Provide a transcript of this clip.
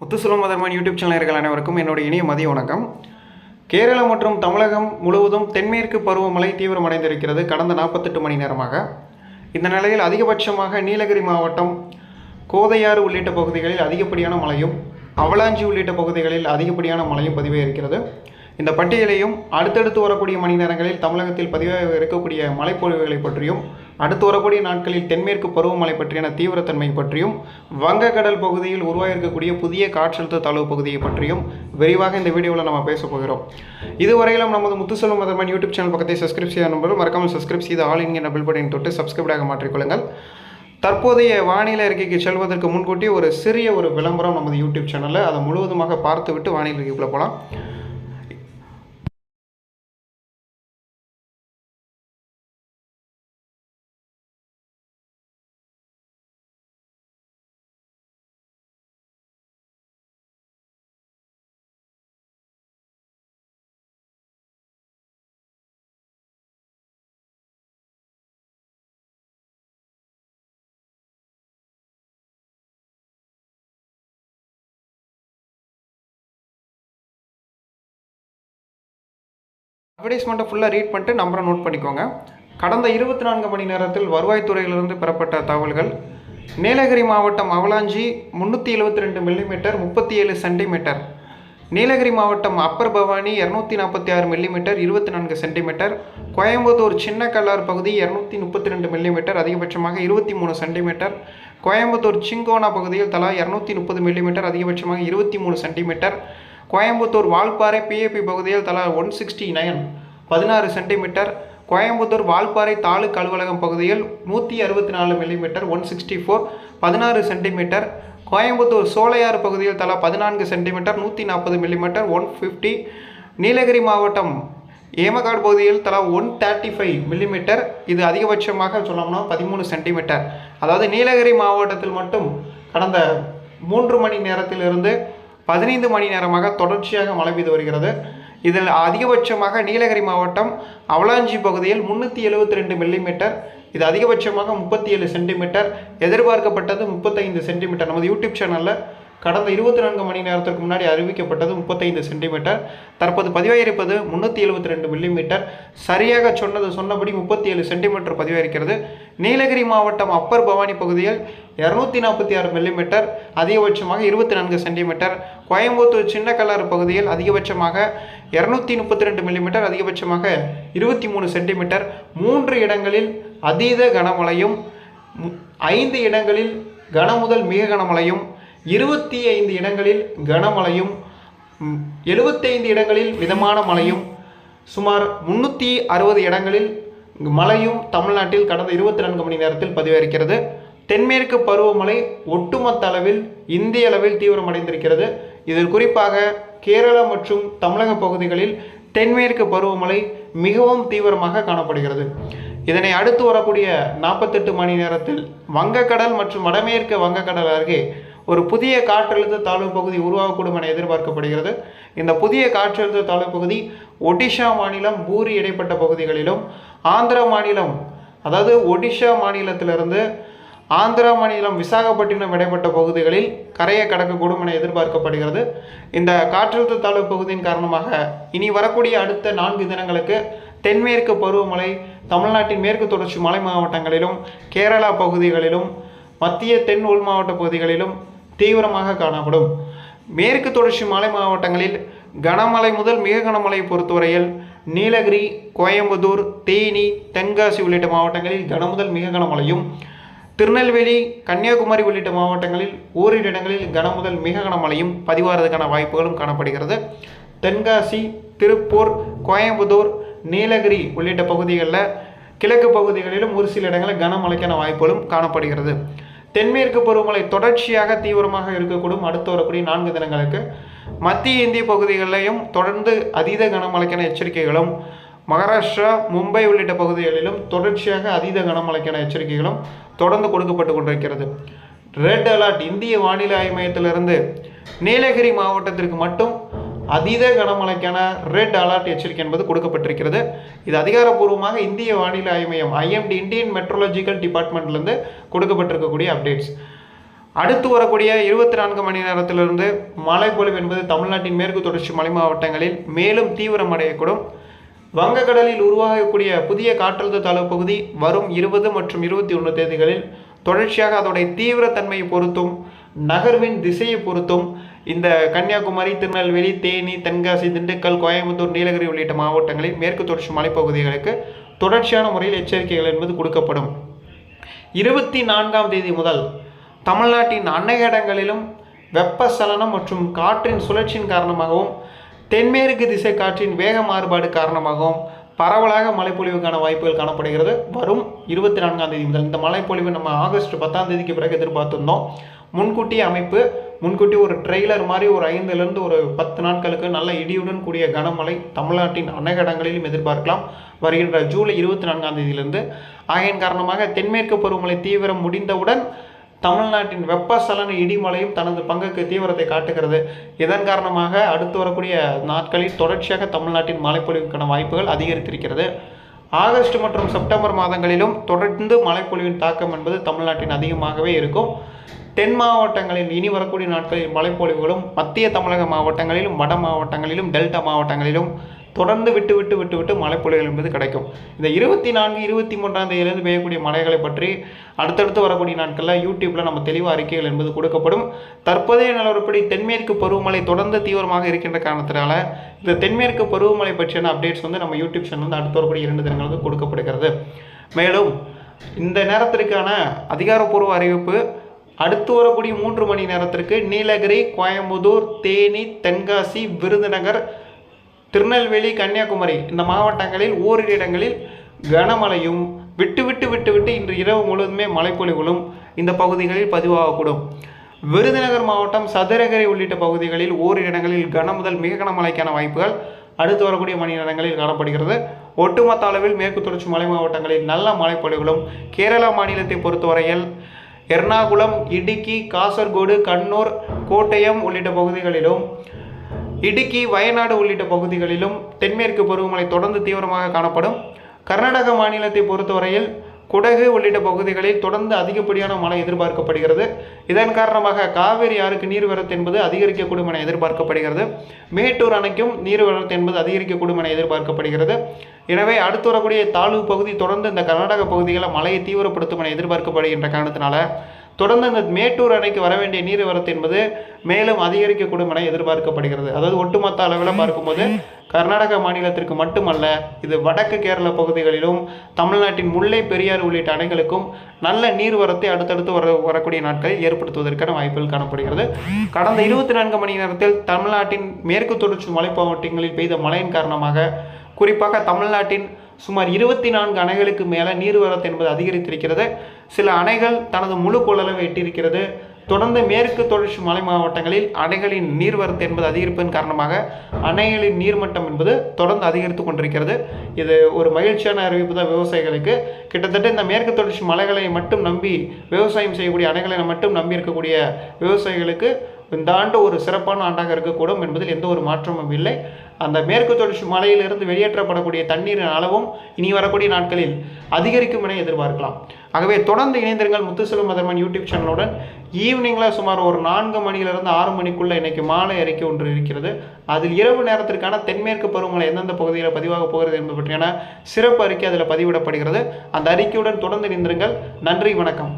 முத்துசுலம் மதர்மான் YouTube சேனலர்கள் அனைவருக்கும் என்னுடைய இனிய மதிய வணக்கம். கேரளம் மற்றும் தமிழகம் முழுவதும் தென்மேற்கு பருவமழை தீவிரமடைந்திருக்கிறது கடந்த நாற்பத்தெட்டு மணி நேரமாக. இந்த நிலையில் அதிகபட்சமாக நீலகிரி மாவட்டம் கோதையாறு உள்ளிட்ட பகுதிகளில் அதிகப்படியான மழையும் அவலாஞ்சி உள்ளிட்ட பகுதிகளில் அதிகப்படியான மழையும் பதிவாக இருக்கிறது இந்த பட்டியலையும் அடுத்தடுத்து வரக்கூடிய மணி நேரங்களில் தமிழகத்தில் பதிவாக இருக்கக்கூடிய மழைப்பொழிவுகளை பற்றியும் அடுத்து வரக்கூடிய நாட்களில் தென்மேற்கு பருவமழை பற்றியான தீவிரத்தன்மை பற்றியும் வங்கக்கடல் பகுதியில் உருவாகியிருக்கக்கூடிய புதிய காற்றழுத்த தாழ்வு பகுதியை பற்றியும் விரிவாக இந்த வீடியோவில் நம்ம பேச போகிறோம். இதுவரையிலும் நமது முத்துசெல்வம் மதர்மன் யூடியூப் சேனல் பக்கத்தை சப்ஸ்கிரைப் செய்ய நம்பரும் மறக்காமல் சப்ஸ்கிரைப் செய்து ஆல் இங்கே பில் பட்டன் தொட்டு சப்ஸ்கிரைபாக மாற்றிக்கொள்ளுங்கள். தற்போதைய வானிலை அறிக்கைக்கு செல்வதற்கு முன்கூட்டி ஒரு சிறிய ஒரு விளம்பரம் நமது யூடியூப் சேனலில் அதை முழுவதுமாக பார்த்துவிட்டு வானிலை அறிக்கைக்குள்ளே போகலாம். அட்வர்டைஸ்மெண்ட்டை ஃபுல்லாக ரீட் பண்ணிட்டு நம்பரை நோட் பண்ணிக்கோங்க. கடந்த இருபத்தி நான்கு மணி நேரத்தில் வருவாய்த்துறையிலிருந்து பெறப்பட்ட தகவல்கள் நீலகிரி மாவட்டம் அவலாஞ்சி முந்நூற்றி எழுபத்தி ரெண்டு மில்லிமீட்டர் முப்பத்தி ஏழு சென்டிமீட்டர் நீலகிரி மாவட்டம் அப்பர் பவானி இரநூத்தி நாற்பத்தி ஆறு மில்லிமீட்டர் இருபத்தி நான்கு சென்டிமீட்டர் கோயம்புத்தூர் சின்ன கல்லார் பகுதி இரநூத்தி முப்பத்தி ரெண்டு மில்லிமீட்டர் அதிகபட்சமாக இருபத்தி மூணு சென்டிமீட்டர் கோயம்புத்தூர் சிங்கோனா பகுதியில் தலா இரநூத்தி முப்பது மில்லிமீட்டர் அதிகபட்சமாக இருபத்தி மூணு சென்டிமீட்டர் கோயம்புத்தூர் வால்பாறை பிஏபி பகுதியில் தலா ஒன் சிக்ஸ்டி நைன் பதினாறு சென்டிமீட்டர். கோயம்புத்தூர் வால்பாறை தாலுக் அலுவலகம் பகுதியில் நூற்றி அறுபத்தி நாலு மில்லிமீட்டர் ஒன் சிக்ஸ்டி ஃபோர் பதினாறு சென்டிமீட்டர். கோயம்புத்தூர் சோலையாறு பகுதியில் தலா பதினான்கு சென்டிமீட்டர் நூற்றி நாற்பது மில்லிமீட்டர் ஒன் ஃபிஃப்டி நீலகிரி மாவட்டம் ஏமகாடு பகுதியில் தலா ஒன் தேர்ட்டி ஃபைவ் மில்லிமீட்டர் இது அதிகபட்சமாக சொல்லணும்னா பதிமூணு சென்டிமீட்டர். அதாவது நீலகிரி மாவட்டத்தில் மட்டும் கடந்த மூன்று மணி நேரத்திலிருந்து பதினைந்து மணி நேரமாக தொடர்ச்சியாக மழை பெய்து வருகிறது. இதில் அதிகபட்சமாக நீலகிரி மாவட்டம் அவலாஞ்சி பகுதியில் முந்நூற்றி எழுபத்தி ரெண்டு மில்லிமீட்டர் இது அதிகபட்சமாக முப்பத்தி ஏழு சென்டிமீட்டர் எதிர்பார்க்கப்பட்டது முப்பத்தைந்து சென்டிமீட்டர். நமது யூடியூப் சேனலில் கடந்த இருபத்தி நான்கு மணி நேரத்திற்கு முன்னாடி அறிவிக்கப்பட்டது முப்பத்தைந்து சென்டிமீட்டர் தற்போது பதிவாயிருப்பது முந்நூற்றி எழுபத்தி ரெண்டு மில்லிமீட்டர். சரியாக சொன்னது சொன்னபடி முப்பத்தி ஏழு சென்டிமீட்டர் பதிவாயிருக்கிறது. நீலகிரி மாவட்டம் அப்பர் பவானி பகுதியில் இரநூத்தி நாற்பத்தி ஆறு மில்லிமீட்டர் அதிகபட்சமாக இருபத்தி நான்கு சென்டிமீட்டர். கோயம்புத்தூர் சின்ன கல்லாறு பகுதியில் அதிகபட்சமாக இரநூத்தி முப்பத்தி ரெண்டு மில்லிமீட்டர் அதிகபட்சமாக இருபத்தி மூணு சென்டிமீட்டர். மூன்று இடங்களில் அதீத கனமழையும் மு- ஐந்து இடங்களில் கனமுதல் மிக கனமழையும் இருபத்தி ஐந்து இடங்களில் கனமழையும் எழுபத்தைந்து இடங்களில் மிதமான மழையும் சுமார் முன்னூற்றி அறுபது இடங்களில் மழையும் தமிழ்நாட்டில் கடந்த இருபத்தி நான்கு மணி நேரத்தில் பதிவாயிருக்கிறது தென்மேற்கு பருவமழை ஒட்டுமொத்த அளவில் இந்திய அளவில் தீவிரமடைந்திருக்கிறது. இதில் குறிப்பாக கேரளா மற்றும் தமிழக பகுதிகளில் தென்மேற்கு பருவமழை மிகவும் தீவிரமாக காணப்படுகிறது. இதனை அடுத்து வரக்கூடிய நாற்பத்தெட்டு மணி நேரத்தில் வங்கக்கடல் மற்றும் வடமேற்கு வங்கக்கடல் அருகே ஒரு புதிய காற்றழுத்த தாழ்வு பகுதி உருவாகக்கூடும் என எதிர்பார்க்கப்படுகிறது. இந்த புதிய காற்றழுத்த தாழ்வு பகுதி ஒடிஷா மாநிலம் பூரி இடைப்பட்ட பகுதிகளிலும் ஆந்திர மாநிலம் அதாவது ஒடிஷா மாநிலத்திலிருந்து ஆந்திரா மாநிலம் விசாகப்பட்டினம் இடைப்பட்ட பகுதிகளில் கரையை கடக்கக்கூடும் என எதிர்பார்க்கப்படுகிறது. இந்த காற்றழுத்த தாழ்வு பகுதியின் காரணமாக இனி வரக்கூடிய அடுத்த நான்கு தினங்களுக்கு தென்மேற்கு பருவமழை தமிழ்நாட்டின் மேற்கு தொடர்ச்சி மலை மாவட்டங்களிலும் கேரளா பகுதிகளிலும் மத்திய தென் உள் மாவட்ட பகுதிகளிலும் தீவிரமாக காணப்படும். மேற்கு தொடர்ச்சி மலை மாவட்டங்களில் கனமழை முதல் மிக கனமழை பொறுத்தவரையில் நீலகிரி கோயம்புத்தூர் தேனி தென்காசி உள்ளிட்ட மாவட்டங்களில் கனமுதல் மிக கனமழையும் திருநெல்வேலி கன்னியாகுமரி உள்ளிட்ட மாவட்டங்களில் ஓரிரு இடங்களில் கனமுதல் மிக கனமழையும் பதிவாகிறதுக்கான வாய்ப்புகளும் காணப்படுகிறது. தென்காசி திருப்பூர் கோயம்புத்தூர் நீலகிரி உள்ளிட்ட பகுதிகளில் கிழக்கு பகுதிகளிலும் ஒரு சில இடங்களில் கனமழைக்கான வாய்ப்புகளும் காணப்படுகிறது. தென்மேற்கு பருவமழை தொடர்ச்சியாக தீவிரமாக இருக்கக்கூடும். அடுத்து வரக்கூடிய நான்கு தினங்களுக்கு மத்திய இந்திய பகுதிகளிலையும் தொடர்ந்து அதீத கனமழைக்கான எச்சரிக்கைகளும் மகாராஷ்டிரா மும்பை உள்ளிட்ட பகுதிகளிலும் தொடர்ச்சியாக அதீத கனமழைக்கான எச்சரிக்கைகளும் தொடர்ந்து கொடுக்கப்பட்டு கொண்டிருக்கிறது. ரெட் அலர்ட் இந்திய வானிலை ஆய்வு மையத்திலிருந்து நீலகிரி மாவட்டத்திற்கு மட்டும் அதீத கனமழைக்கான ரெட் அலர்ட் எச்சரிக்கை என்பது கொடுக்கப்பட்டிருக்கிறது. இது அதிகாரப்பூர்வமாக இந்திய வானிலை ஆய்வு மையம் ஐஎம்டி இந்தியன் மெட்ரோலஜிக்கல் டிபார்ட்மெண்ட்லேருந்து கொடுக்கப்பட்டிருக்கக்கூடிய அப்டேட்ஸ் அடுத்து வரக்கூடிய இருபத்தி நான்கு மணி நேரத்திலிருந்து மழை பொழிவு என்பது தமிழ்நாட்டின் மேற்கு தொடர்ச்சி மலை மாவட்டங்களில் மேலும் தீவிரமடையக்கூடும். வங்கக்கடலில் உருவாகக்கூடிய புதிய காற்றழுத்த தாழ்வு பகுதி வரும் இருபது மற்றும் இருபத்தி ஒன்று தேதிகளில் தொடர்ச்சியாக அதோடைய தீவிரத்தன்மையை பொறுத்தும் நகர்வின் திசையை பொறுத்தும் இந்த கன்னியாகுமரி திருநெல்வேலி தேனி தென்காசி திண்டுக்கல் கோயம்புத்தூர் நீலகிரி உள்ளிட்ட மாவட்டங்களில் மேற்கு தொடர்ச்சி மலைப்பகுதிகளுக்கு தொடர்ச்சியான முறையில் எச்சரிக்கைகள் என்பது கொடுக்கப்படும். இருபத்தி நான்காம் தேதி முதல் தமிழ்நாட்டின் அன்னைய இடங்களிலும் வெப்பசலனம் மற்றும் காற்றின் சுழற்சியின் காரணமாகவும் தென்மேற்கு திசை காற்றின் வேக மாறுபாடு காரணமாகவும் பரவலாக மழைப்பொழிவுக்கான வாய்ப்புகள் காணப்படுகிறது. வரும் இருபத்தி நான்காம் தேதி முதல் இந்த மழைப்பொழிவு நம்ம ஆகஸ்ட் பத்தாம் தேதிக்கு பிறகு எதிர்பார்த்திருந்தோம். முன்கூட்டிய அமைப்பு முன்கூட்டி ஒரு ட்ரெய்லர் மாதிரி ஒரு ஐந்துலேருந்து ஒரு பத்து நாட்களுக்கு நல்ல இடியுடன் கூடிய கனமழை தமிழ்நாட்டின் அநேக இடங்களிலும் எதிர்பார்க்கலாம். வருகின்ற ஜூலை இருபத்தி நான்காம் தேதியிலிருந்து ஆகையின் காரணமாக தென்மேற்கு பருவமழை தீவிரம் முடிந்தவுடன் தமிழ்நாட்டின் வெப்பசலன இடிமலையும் தனது பங்குக்கு தீவிரத்தை காட்டுகிறது. இதன் காரணமாக அடுத்து வரக்கூடிய நாட்களில் தொடர்ச்சியாக தமிழ்நாட்டின் மழைப்பொழிவுக்கான வாய்ப்புகள் அதிகரித்திருக்கிறது. ஆகஸ்ட் மற்றும் செப்டம்பர் மாதங்களிலும் தொடர்ந்து மழைப்பொழிவின் தாக்கம் என்பது தமிழ்நாட்டின் அதிகமாகவே இருக்கும். தென் மாவட்டங்களில் இனி வரக்கூடிய நாட்களில் மழைப்பொழிவுகளும் மத்திய தமிழக மாவட்டங்களிலும் வட மாவட்டங்களிலும் டெல்டா மாவட்டங்களிலும் தொடர்ந்து விட்டு விட்டு விட்டு விட்டு மழைப்பொழிவுகள் என்பது கிடைக்கும். இந்த இருபத்தி நான்கு இருபத்தி மூன்றாம் தேதியிலிருந்து பெய்யக்கூடிய மழைகளை பற்றி அடுத்தடுத்து வரக்கூடிய நாட்களில் யூடியூப்பில் நம்ம தெளிவாக அறிக்கைகள் என்பது கொடுக்கப்படும். தற்போதைய நிலவரப்படி தென்மேற்கு பருவமழை தொடர்ந்து தீவிரமாக இருக்கின்ற காரணத்தினால இந்த தென்மேற்கு பருவமழை பற்றியான அப்டேட்ஸ் வந்து நம்ம யூடியூப் சேனல் வந்து அடுத்த வரக்கூடிய இரண்டு தினங்களுக்கு கொடுக்கப்படுகிறது. மேலும் இந்த நேரத்திற்கான அதிகாரப்பூர்வ அறிவிப்பு அடுத்து வரக்கூடிய மூன்று மணி நேரத்திற்கு நீலகிரி கோயம்புத்தூர் தேனி தென்காசி விருதுநகர் திருநெல்வேலி கன்னியாகுமரி இந்த மாவட்டங்களில் ஓரிரு இடங்களில் கனமழையும் விட்டு விட்டு விட்டு விட்டு இன்று இரவு முழுவதுமே மழைப்பொழிவுகளும் இந்த பகுதிகளில் பதிவாகக்கூடும். விருதுநகர் மாவட்டம் சதுரகிரி உள்ளிட்ட பகுதிகளில் ஓரிரு இடங்களில் கன முதல் மிக கனமழைக்கான வாய்ப்புகள் அடுத்து வரக்கூடிய மணி நேரங்களில் காணப்படுகிறது. ஒட்டுமொத்த அளவில் மேற்கு தொடர்ச்சி மலை மாவட்டங்களில் நல்ல மழைப்பொழிவுகளும் கேரளா மாநிலத்தை பொறுத்தவரையில் எர்ணாகுளம் இடுக்கி காசர்கோடு கண்ணூர் கோட்டயம் உள்ளிட்ட பகுதிகளிலும் இடுக்கி வயநாடு உள்ளிட்ட பகுதிகளிலும் தென்மேற்கு பருவமழை தொடர்ந்து தீவிரமாக காணப்படும். கர்நாடக மாநிலத்தை பொறுத்தவரையில் குடகு உள்ளிட்ட பகுதிகளில் தொடர்ந்து அதிகப்படியான மழை எதிர்பார்க்கப்படுகிறது. இதன் காரணமாக காவிரி ஆறுக்கு நீர்வரத்து என்பது அதிகரிக்கக்கூடும் என எதிர்பார்க்கப்படுகிறது. மேட்டூர் அணைக்கும் நீர்வரத்து என்பது அதிகரிக்கக்கூடும் என எதிர்பார்க்கப்படுகிறது. எனவே அடுத்து வரக்கூடிய தாழ்வு பகுதி தொடர்ந்து இந்த கர்நாடக பகுதிகளில் மழையை தீவிரப்படுத்தும் என எதிர்பார்க்கப்படுகின்ற காரணத்தினால தொடர்ந்து இந்த மேட்டூர் அணைக்கு வர வேண்டிய நீர்வரத்து என்பது மேலும் அதிகரிக்கக்கூடும் என எதிர்பார்க்கப்படுகிறது. அதாவது ஒட்டுமொத்த அளவில் பார்க்கும்போது கர்நாடக மாநிலத்திற்கு மட்டுமல்ல இது வடக்கு கேரள பகுதிகளிலும் தமிழ்நாட்டின் முல்லை பெரியாறு உள்ளிட்ட அணைகளுக்கும் நல்ல நீர்வரத்தை அடுத்தடுத்து வர வரக்கூடிய நாட்களில் ஏற்படுத்துவதற்கான வாய்ப்புகள் காணப்படுகிறது. கடந்த இருபத்தி நான்கு மணி நேரத்தில் தமிழ்நாட்டின் மேற்கு தொடர்ச்சி மலைப்பாவட்டங்களில் பெய்த மழையின் காரணமாக குறிப்பாக தமிழ்நாட்டின் சுமார் இருபத்தி நான்கு அணைகளுக்கு மேலே நீர்வரத்து என்பது அதிகரித்திருக்கிறது. சில அணைகள் தனது முழு கொள்ளளவை எட்டியிருக்கிறது. தொடர்ந்து மேற்கு தொடர்ச்சி மலை மாவட்டங்களில் அணைகளின் நீர்வரத்து என்பது அதிகரிப்பின் காரணமாக அணைகளின் நீர்மட்டம் என்பது தொடர்ந்து அதிகரித்து கொண்டிருக்கிறது. இது ஒரு மகிழ்ச்சியான அறிவிப்பு தான் விவசாயிகளுக்கு. கிட்டத்தட்ட இந்த மேற்கு தொடர்ச்சி மலைகளை மட்டும் நம்பி விவசாயம் செய்யக்கூடிய அணைகளை மட்டும் நம்பி இருக்கக்கூடிய விவசாயிகளுக்கு இந்த ஆண்டு ஒரு சிறப்பான ஆண்டாக இருக்கக்கூடும் என்பதில் எந்த ஒரு மாற்றமும் இல்லை. அந்த மேற்கு தொடர்ச்சி மலையிலிருந்து வெளியேற்றப்படக்கூடிய தண்ணீரின் அளவும் இனி வரக்கூடிய நாட்களில் அதிகரிக்கும் என எதிர்பார்க்கலாம். ஆகவே தொடர்ந்து இணைந்திருங்கள் முத்துசெல்வம் மதர்மன் யூடியூப் சேனலுடன். ஈவினிங்கில் சுமார் ஒரு நான்கு மணியிலிருந்து ஆறு மணிக்குள்ளே இன்றைக்கு மாலை அறிக்கை ஒன்று இருக்கிறது. அதில் இரவு நேரத்திற்கான தென்மேற்கு பருவமழை எந்தெந்த பகுதியில் பதிவாக போகிறது என்பது பற்றியான சிறப்பு அறிக்கை அதில் பதிவிடப்படுகிறது. அந்த அறிக்கையுடன் தொடர்ந்து இணைந்திருங்கள். நன்றி வணக்கம்.